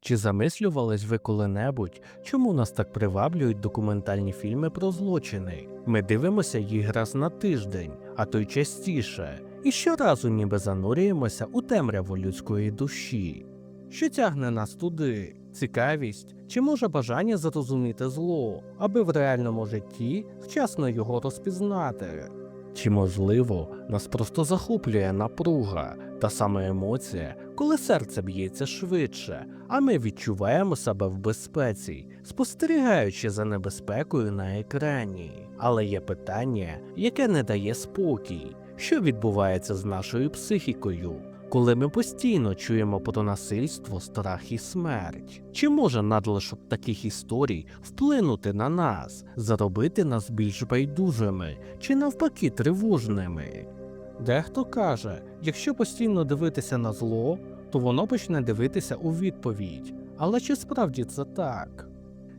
Чи замислювались ви коли-небудь, чому нас так приваблюють документальні фільми про злочини? Ми дивимося їх раз на тиждень, а то й частіше, і щоразу ніби занурюємося у темряву людської душі. Що тягне нас туди? Цікавість чи може бажання зрозуміти зло, аби в реальному житті вчасно його розпізнати? Чи можливо нас просто захоплює напруга, та сама емоція, коли серце б'ється швидше, а ми відчуваємо себе в безпеці, спостерігаючи за небезпекою на екрані. Але є питання, яке не дає спокій, що відбувається з нашою психікою, коли ми постійно чуємо про насильство, страх і смерть. Чи може надлишок таких історій вплинути на нас, заробити нас більш байдужими, чи навпаки тривожними? Дехто каже, якщо постійно дивитися на зло, то воно почне дивитися у відповідь. Але чи справді це так?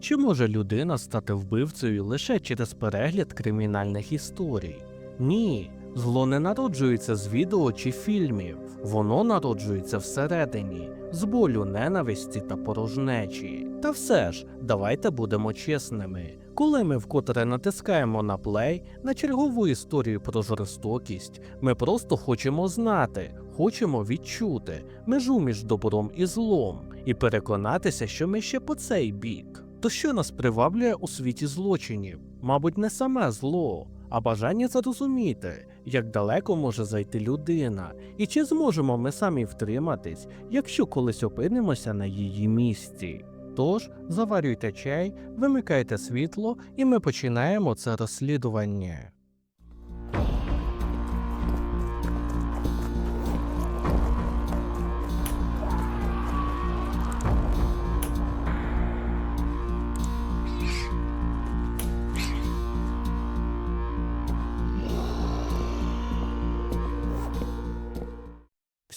Чи може людина стати вбивцею лише через перегляд кримінальних історій? Ні, зло не народжується з відео чи фільмів, воно народжується всередині, з болю ненависті та порожнечі. Та все ж, давайте будемо чесними. Коли ми вкотре натискаємо на плей на чергову історію про жорстокість, ми просто хочемо знати, хочемо відчути межу між добром і злом і переконатися, що ми ще по цей бік. То що нас приваблює у світі злочинів? Мабуть, не саме зло, а бажання зрозуміти, як далеко може зайти людина, і чи зможемо ми самі втриматись, якщо колись опинимося на її місці. Тож заварюйте чай, вимикайте світло, і ми починаємо це розслідування.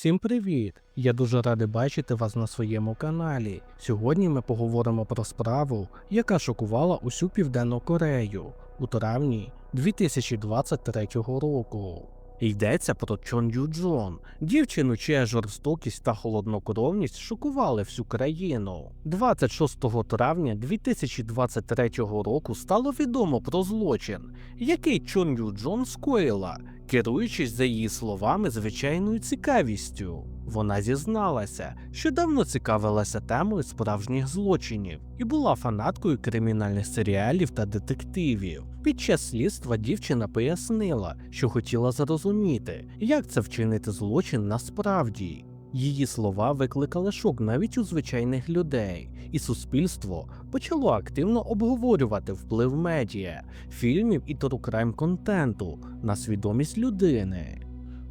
Всім привіт! Я дуже радий бачити вас на своєму каналі. Сьогодні ми поговоримо про справу, яка шокувала усю Південну Корею у травні 2023 року. Йдеться про Чон Ю Джон, дівчину, чия жорстокість та холоднокровність шокували всю країну. 26 травня 2023 року стало відомо про злочин, який Чон Ю Джон скоїла, керуючись за її словами звичайною цікавістю. Вона зізналася, що давно цікавилася темою справжніх злочинів і була фанаткою кримінальних серіалів та детективів. Під час слідства дівчина пояснила, що хотіла зрозуміти, як це вчинити злочин насправді. Її слова викликали шок навіть у звичайних людей, і суспільство почало активно обговорювати вплив медіа, фільмів і тру-крайм контенту на свідомість людини.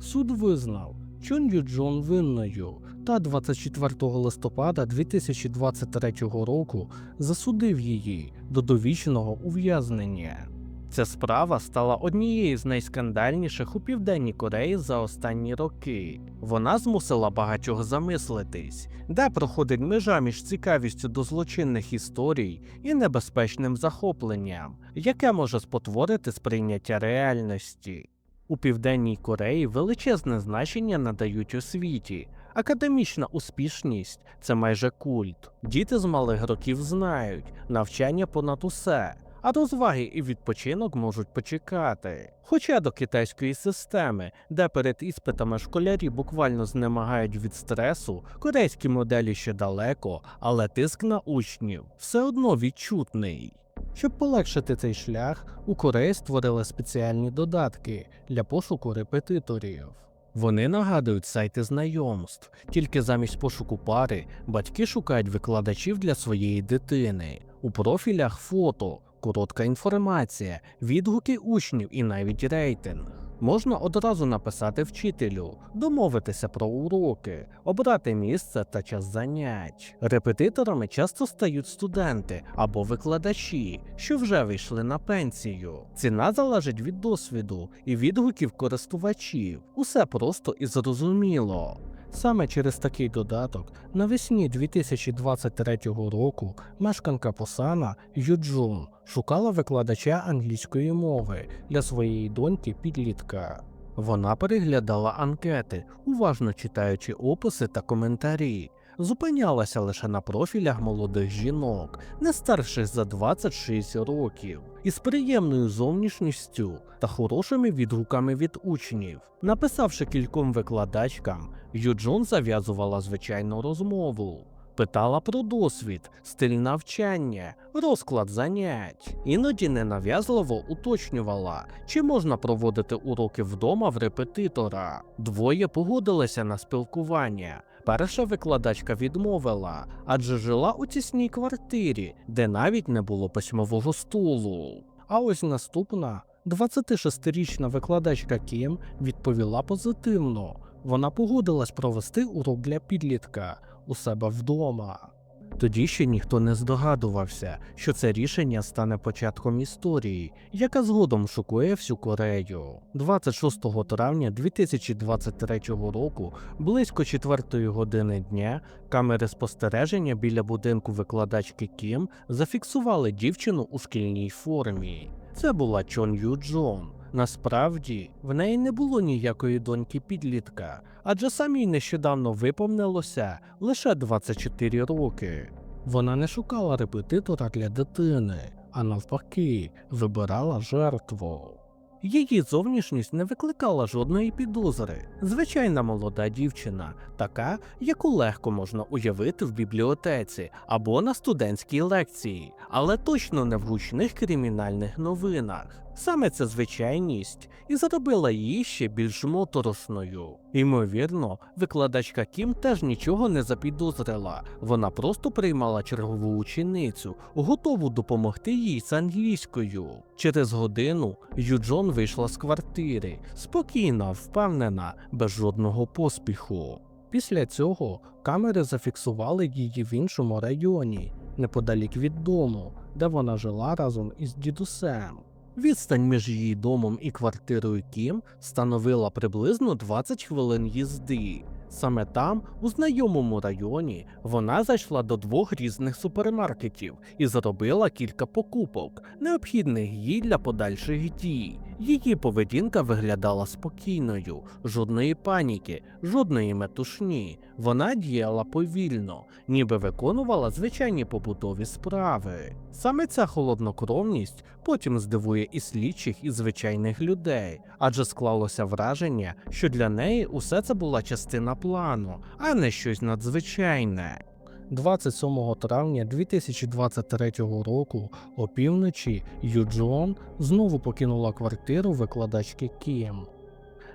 Суд визнав Чон Ю Джон винною та 24 листопада 2023 року засудив її до довічного ув'язнення. Ця справа стала однією з найскандальніших у Південній Кореї за останні роки. Вона змусила багатьох замислитись, де проходить межа між цікавістю до злочинних історій і небезпечним захопленням, яке може спотворити сприйняття реальності. У Південній Кореї величезне значення надають освіті. Академічна успішність це майже культ. Діти з малих років знають навчання понад усе, а розваги і відпочинок можуть почекати. Хоча до китайської системи, де перед іспитами школярі буквально знемагають від стресу, корейські моделі ще далеко, але тиск на учнів все одно відчутний. Щоб полегшити цей шлях, у Кореї створили спеціальні додатки для пошуку репетиторів. Вони нагадують сайти знайомств, тільки замість пошуку пари батьки шукають викладачів для своєї дитини. У профілях фото, коротка інформація, відгуки учнів і навіть рейтинг. Можна одразу написати вчителю, домовитися про уроки, обрати місце та час занять. Репетиторами часто стають студенти або викладачі, що вже вийшли на пенсію. Ціна залежить від досвіду і відгуків користувачів. Усе просто і зрозуміло. Саме через такий додаток навесні 2023 року мешканка Посана Юджун шукала викладача англійської мови для своєї доньки підлітка. Вона переглядала анкети, уважно читаючи описи та коментарі. Зупинялася лише на профілях молодих жінок, не старших за 26 років, із приємною зовнішністю та хорошими відгуками від учнів. Написавши кільком викладачкам, Юджон зав'язувала звичайну розмову. Питала про досвід, стиль навчання, розклад занять. Іноді ненав'язливо уточнювала, чи можна проводити уроки вдома в репетитора. Двоє погодилися на спілкування. Перша викладачка відмовила, адже жила у тісній квартирі, де навіть не було письмового столу. А ось наступна 26-річна викладачка Кім відповіла позитивно. Вона погодилась провести урок для підлітка у себе вдома. Тоді ще ніхто не здогадувався, що це рішення стане початком історії, яка згодом шокує всю Корею. 26 травня 2023 року, близько 4 години дня, камери спостереження біля будинку викладачки Кім зафіксували дівчину у шкільній формі. Це була Чон Ю Джон. Насправді в неї не було ніякої доньки підлітка, адже самій нещодавно виповнилося лише 24 роки. Вона не шукала репетитора для дитини, а навпаки, вибирала жертву. Її зовнішність не викликала жодної підозри. Звичайна молода дівчина, така, яку легко можна уявити в бібліотеці або на студентській лекції, але точно не в гучних кримінальних новинах. Саме ця звичайність і зробила її ще більш моторошною. Ймовірно, викладачка Кім теж нічого не запідозрила. Вона просто приймала чергову ученицю, готову допомогти їй з англійською. Через годину Юджон вийшла з квартири, спокійна, впевнена, без жодного поспіху. Після цього камери зафіксували її в іншому районі, неподалік від дому, де вона жила разом із дідусем. Відстань між її домом і квартирою Кім становила приблизно 20 хвилин їзди. Саме там, у знайомому районі, вона зайшла до двох різних супермаркетів і зробила кілька покупок, необхідних їй для подальших дій. Її поведінка виглядала спокійною, жодної паніки, жодної метушні. Вона діяла повільно, ніби виконувала звичайні побутові справи. Саме ця холоднокровність потім здивує і слідчих, і звичайних людей, адже склалося враження, що для неї усе це була частина плану, а не щось надзвичайне. 27 травня 2023 року опівночі Юджон знову покинула квартиру викладачки Кім.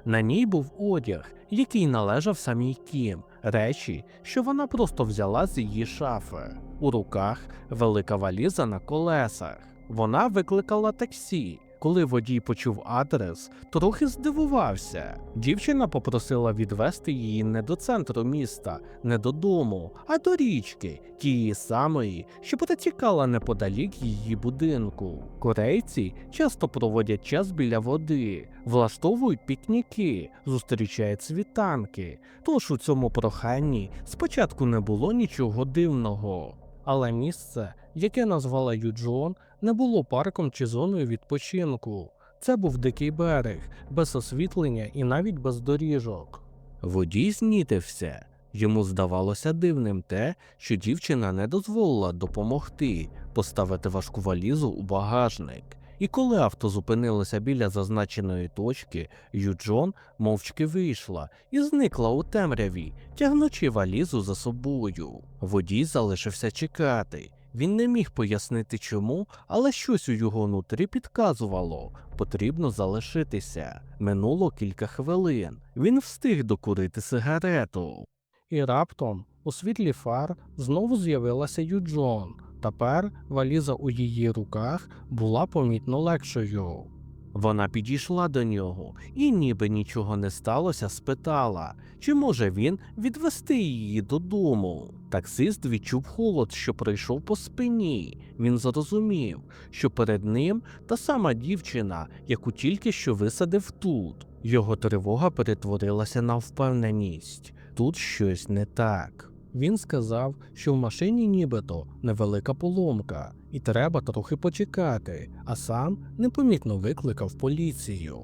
На ній був одяг, який належав самій Кім, речі, що вона просто взяла з її шафи. У руках велика валіза на колесах. Вона викликала таксі. Коли водій почув адрес, трохи здивувався. Дівчина попросила відвести її не до центру міста, не додому, а до річки, тієї самої, що протікала неподалік її будинку. Корейці часто проводять час біля води, влаштовують пікніки, зустрічають світанки. Тож у цьому проханні спочатку не було нічого дивного. Але місце, яке назвала Юджон, не було парком чи зоною відпочинку. Це був дикий берег, без освітлення і навіть без доріжок. Водій знітився. Йому здавалося дивним те, що дівчина не дозволила допомогти поставити важку валізу у багажник. І коли авто зупинилося біля зазначеної точки, Юджон мовчки вийшла і зникла у темряві, тягнучи валізу за собою. Водій залишився чекати. Він не міг пояснити чому, але щось у його нутрі підказувало потрібно залишитися. Минуло кілька хвилин. Він встиг докурити сигарету. І раптом у світлі фар знову з'явилася Юджон. Тепер валіза у її руках була помітно легшою. Вона підійшла до нього і, ніби нічого не сталося, спитала, чи може він відвести її додому. Таксист відчув холод, що пройшов по спині. Він зрозумів, що перед ним та сама дівчина, яку тільки що висадив тут. Його тривога перетворилася на впевненість. Тут щось не так. Він сказав, що в машині нібито невелика поломка, і треба трохи почекати, а сам непомітно викликав поліцію.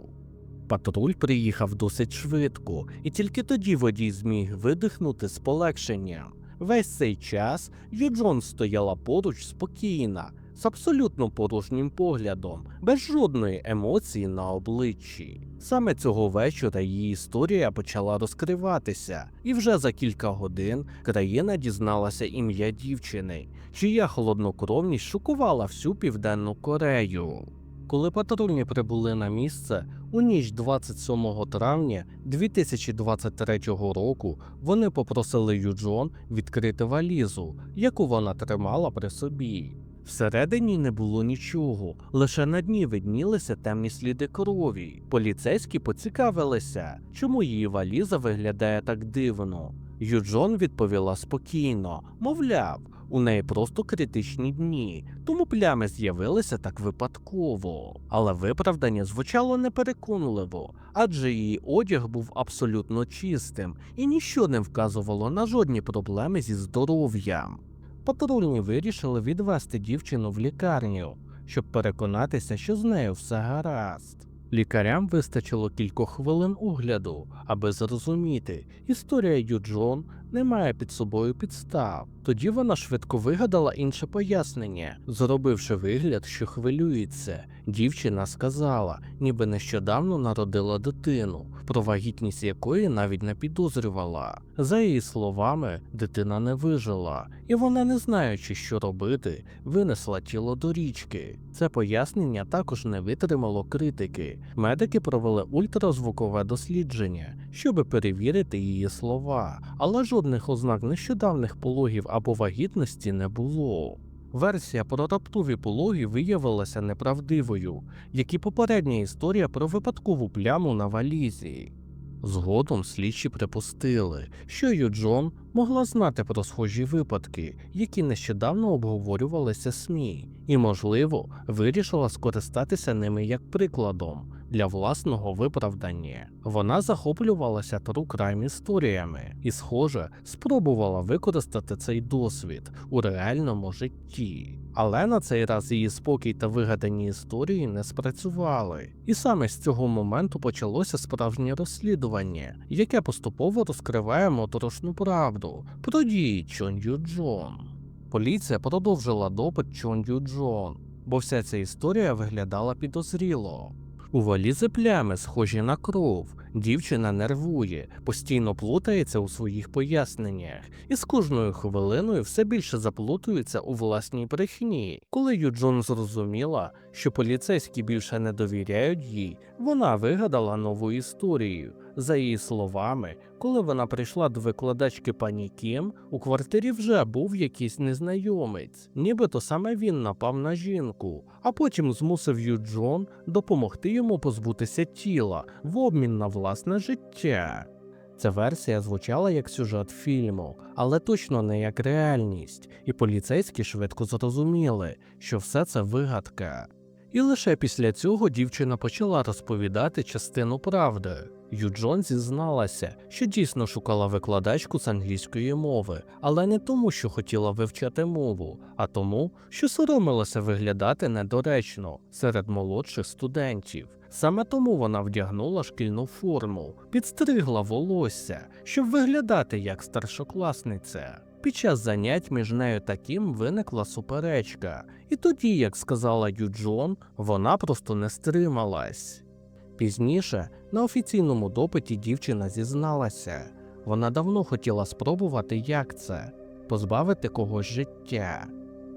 Патруль приїхав досить швидко, і тільки тоді водій зміг видихнути з полегшенням. Весь цей час Юджон стояла поруч спокійна, з абсолютно порожнім поглядом, без жодної емоції на обличчі. Саме цього вечора її історія почала розкриватися, і вже за кілька годин країна дізналася ім'я дівчини, чия холоднокровність шокувала всю південну Корею. Коли патрульні прибули на місце, у ніч 27 травня 2023 року вони попросили Юджон відкрити валізу, яку вона тримала при собі. Всередині не було нічого, лише на дні виднілися темні сліди крові. Поліцейські поцікавилися, чому її валіза виглядає так дивно. Юджон відповіла спокійно, мовляв, у неї просто критичні дні, тому плями з'явилися так випадково. Але виправдання звучало непереконливо, адже її одяг був абсолютно чистим і ніщо не вказувало на жодні проблеми зі здоров'ям. Патрульні вирішили відвести дівчину в лікарню, щоб переконатися, що з нею все гаразд. Лікарям вистачило кількох хвилин огляду, аби зрозуміти, історія Юджон не має під собою підстав. Тоді вона швидко вигадала інше пояснення, зробивши вигляд, що хвилюється. Дівчина сказала, ніби нещодавно народила дитину, про вагітність якої навіть не підозрювала. За її словами, дитина не вижила, і вона, не знаючи, що робити, винесла тіло до річки. Це пояснення також не витримало критики. Медики провели ультразвукове дослідження, щоб перевірити її слова, але жодних ознак нещодавних пологів або вагітності не було. Версія про раптові пологи виявилася неправдивою, як і попередня історія про випадкову пляму на валізі. Згодом слідчі припустили, що Юджон могла знати про схожі випадки, які нещодавно обговорювалися СМІ, і, можливо, вирішила скористатися ними як прикладом для власного виправдання. Вона захоплювалася crime історіями і, схоже, спробувала використати цей досвід у реальному житті. Але на цей раз її спокій та вигадані історії не спрацювали. І саме з цього моменту почалося справжнє розслідування, яке поступово розкриває моторошну правду про дії Чон Ю Джон. Поліція продовжила допит Чон Джон, бо вся ця історія виглядала підозріло. У валізи плями, схожі на кров. Дівчина нервує, постійно плутається у своїх поясненнях, і з кожною хвилиною все більше заплутується у власній брехні. Коли Юджон зрозуміла, що поліцейські більше не довіряють їй, вона вигадала нову історію. За її словами, коли вона прийшла до викладачки пані Кім, у квартирі вже був якийсь незнайомець, нібито саме він напав на жінку, а потім змусив Юджон допомогти йому позбутися тіла в обмін на власне життя. Ця версія звучала як сюжет фільму, але точно не як реальність, і поліцейські швидко зрозуміли, що все це вигадка. І лише після цього дівчина почала розповідати частину правди. Юджон зізналася, що дійсно шукала викладачку з англійської мови, але не тому, що хотіла вивчати мову, а тому, що соромилася виглядати недоречно серед молодших студентів. Саме тому вона вдягнула шкільну форму, підстригла волосся, щоб виглядати як старшокласниця. Під час занять між нею та Кім виникла суперечка, і тоді, як сказала Юджон, вона просто не стрималась. Пізніше на офіційному допиті дівчина зізналася, вона давно хотіла спробувати, як це позбавити когось життя.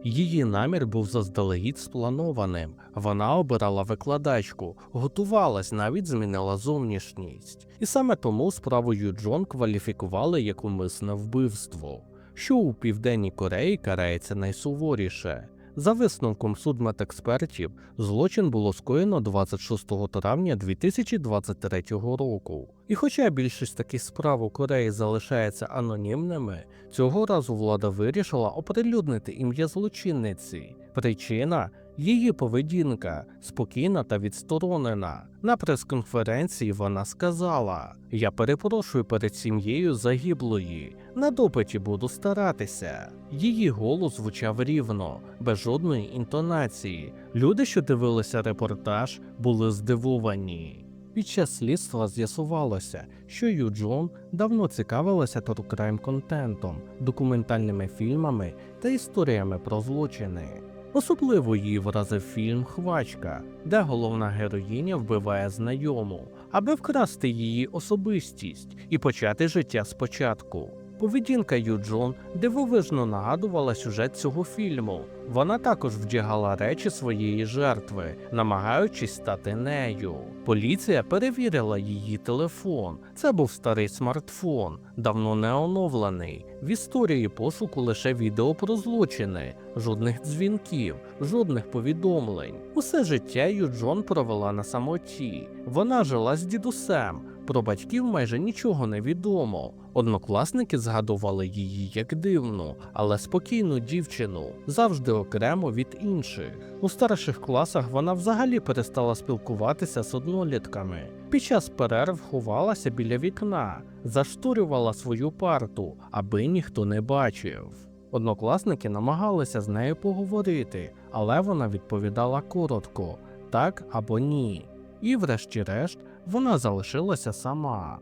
Її намір був заздалегідь спланованим. Вона обирала викладачку, готувалась, навіть змінила зовнішність. І саме тому справу Юджон кваліфікували як умисне вбивство, що у Південній Кореї карається найсуворіше. За висновком судмедекспертів, злочин було скоєно 26 травня 2023 року. І хоча більшість таких справ у Кореї залишається анонімними, цього разу влада вирішила оприлюднити ім'я злочинниці. Причина її поведінка спокійна та відсторонена. На прес-конференції вона сказала: Я перепрошую перед сім'єю загиблої. На допиті буду старатися. Її голос звучав рівно, без жодної інтонації. Люди, що дивилися репортаж, були здивовані. Під час слідства з'ясувалося, що Ю Джон давно цікавилася тру-крайм контентом, документальними фільмами та історіями про злочини. Особливо її вразив фільм Хвачка, де головна героїня вбиває знайому, аби вкрасти її особистість і почати життя спочатку. Поведінка Ю Джон дивовижно нагадувала сюжет цього фільму. Вона також вдягала речі своєї жертви, намагаючись стати нею. Поліція перевірила її телефон. Це був старий смартфон, давно не оновлений. В історії пошуку лише відео про злочини, жодних дзвінків, жодних повідомлень. Усе життя Ю Джон провела на самоті. Вона жила з дідусем. Про батьків майже нічого не відомо. Однокласники згадували її як дивну, але спокійну дівчину, завжди окремо від інших. У старших класах вона взагалі перестала спілкуватися з однолітками. Під час перерв ховалася біля вікна, зашторювала свою парту, аби ніхто не бачив. Однокласники намагалися з нею поговорити, але вона відповідала коротко так або ні. І, врешті-решт, вона залишилася сама.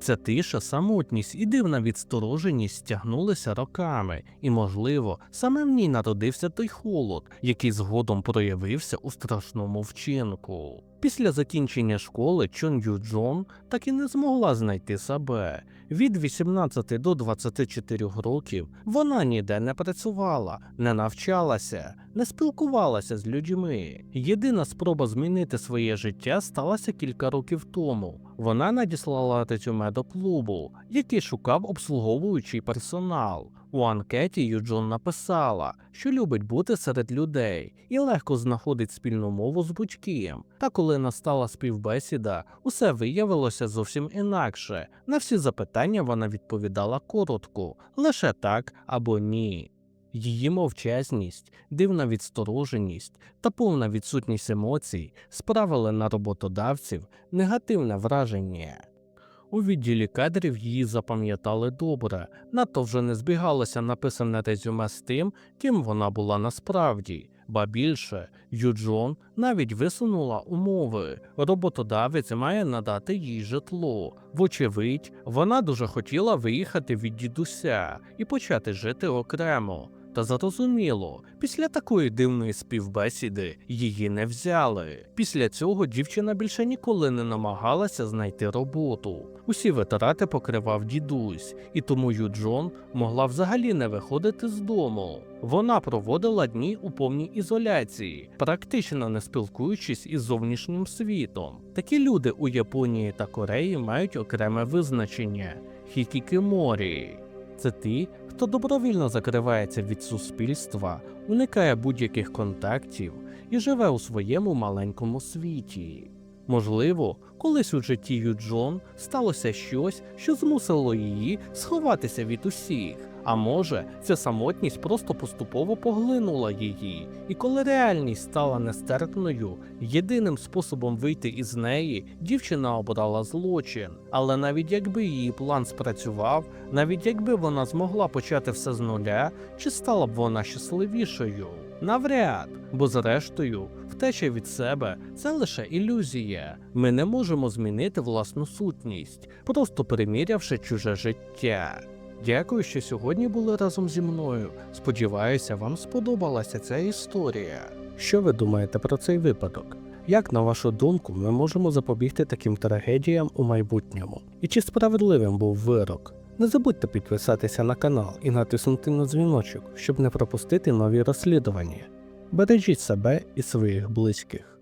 Ця тиша, самотність і дивна відстороженість стягнулися роками, і, можливо, саме в ній народився той холод, який згодом проявився у страшному вчинку. Після закінчення школи Чон Ю Джон так і не змогла знайти себе. Від 18 до 24 років вона ніде не працювала, не навчалася, не спілкувалася з людьми. Єдина спроба змінити своє життя сталася кілька років тому. Вона надіслала резюме до клубу, який шукав обслуговуючий персонал. У анкеті Юджон написала, що любить бути серед людей і легко знаходить спільну мову з будь-ким. Та коли настала співбесіда, усе виявилося зовсім інакше. На всі запитання вона відповідала коротко, лише так або ні. Її мовчазність, дивна відстороженість та повна відсутність емоцій справили на роботодавців негативне враження. У відділі кадрів її запам'ятали добре, надто вже не збігалося написане резюме з тим, ким вона була насправді. Ба більше, Юджон навіть висунула умови. Роботодавець має надати їй житло. Вочевидь, вона дуже хотіла виїхати від дідуся і почати жити окремо. Та зрозуміло, після такої дивної співбесіди її не взяли. Після цього дівчина більше ніколи не намагалася знайти роботу. Усі витрати покривав дідусь, і тому Юджон могла взагалі не виходити з дому. Вона проводила дні у повній ізоляції, практично не спілкуючись із зовнішнім світом. Такі люди у Японії та Кореї мають окреме визначення хікікеморі. Це ті, хто добровільно закривається від суспільства, уникає будь-яких контактів і живе у своєму маленькому світі. Можливо, колись у житті Юджон сталося щось, що змусило її сховатися від усіх. А може, ця самотність просто поступово поглинула її, і коли реальність стала нестерпною, єдиним способом вийти із неї дівчина обрала злочин. Але навіть якби її план спрацював, навіть якби вона змогла почати все з нуля, чи стала б вона щасливішою? Навряд, бо зрештою, втеча від себе це лише ілюзія. Ми не можемо змінити власну сутність, просто перемірявши чуже життя. Дякую, що сьогодні були разом зі мною. Сподіваюся, вам сподобалася ця історія. Що ви думаєте про цей випадок? Як на вашу думку, ми можемо запобігти таким трагедіям у майбутньому? І чи справедливим був вирок? Не забудьте підписатися на канал і натиснути на дзвіночок, щоб не пропустити нові розслідування. Бережіть себе і своїх близьких.